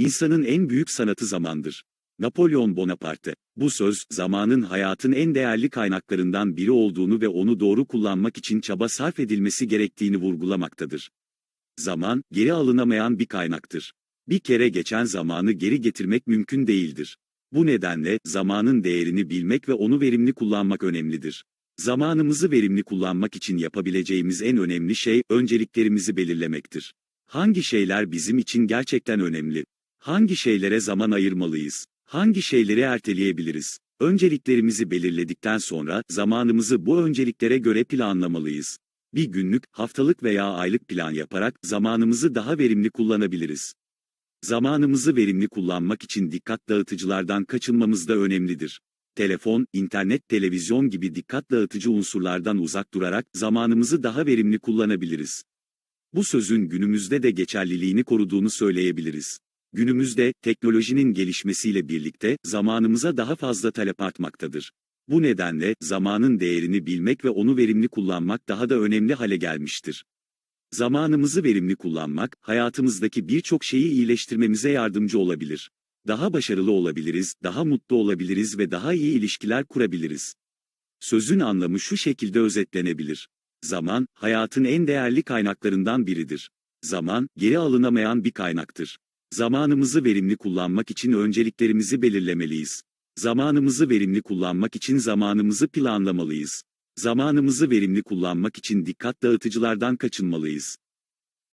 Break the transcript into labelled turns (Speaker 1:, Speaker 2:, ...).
Speaker 1: İnsanın en büyük sanatı zamandır. Napolyon Bonaparte, bu söz, zamanın hayatın en değerli kaynaklarından biri olduğunu ve onu doğru kullanmak için çaba sarf edilmesi gerektiğini vurgulamaktadır. Zaman, geri alınamayan bir kaynaktır. Bir kere geçen zamanı geri getirmek mümkün değildir. Bu nedenle, zamanın değerini bilmek ve onu verimli kullanmak önemlidir. Zamanımızı verimli kullanmak için yapabileceğimiz en önemli şey, önceliklerimizi belirlemektir. Hangi şeyler bizim için gerçekten önemli? Hangi şeylere zaman ayırmalıyız? Hangi şeyleri erteleyebiliriz? Önceliklerimizi belirledikten sonra, zamanımızı bu önceliklere göre planlamalıyız. Bir günlük, haftalık veya aylık plan yaparak, zamanımızı daha verimli kullanabiliriz. Zamanımızı verimli kullanmak için dikkat dağıtıcılardan kaçınmamız da önemlidir. Telefon, internet, televizyon gibi dikkat dağıtıcı unsurlardan uzak durarak zamanımızı daha verimli kullanabiliriz. Bu sözün günümüzde de geçerliliğini koruduğunu söyleyebiliriz. Günümüzde teknolojinin gelişmesiyle birlikte zamanımıza daha fazla talep artmaktadır. Bu nedenle zamanın değerini bilmek ve onu verimli kullanmak daha da önemli hale gelmiştir. Zamanımızı verimli kullanmak, hayatımızdaki birçok şeyi iyileştirmemize yardımcı olabilir. Daha başarılı olabiliriz, daha mutlu olabiliriz ve daha iyi ilişkiler kurabiliriz. Sözün anlamı şu şekilde özetlenebilir. Zaman, hayatın en değerli kaynaklarından biridir. Zaman, geri alınamayan bir kaynaktır. Zamanımızı verimli kullanmak için önceliklerimizi belirlemeliyiz. Zamanımızı verimli kullanmak için zamanımızı planlamalıyız. Zamanımızı verimli kullanmak için dikkat dağıtıcılardan kaçınmalıyız.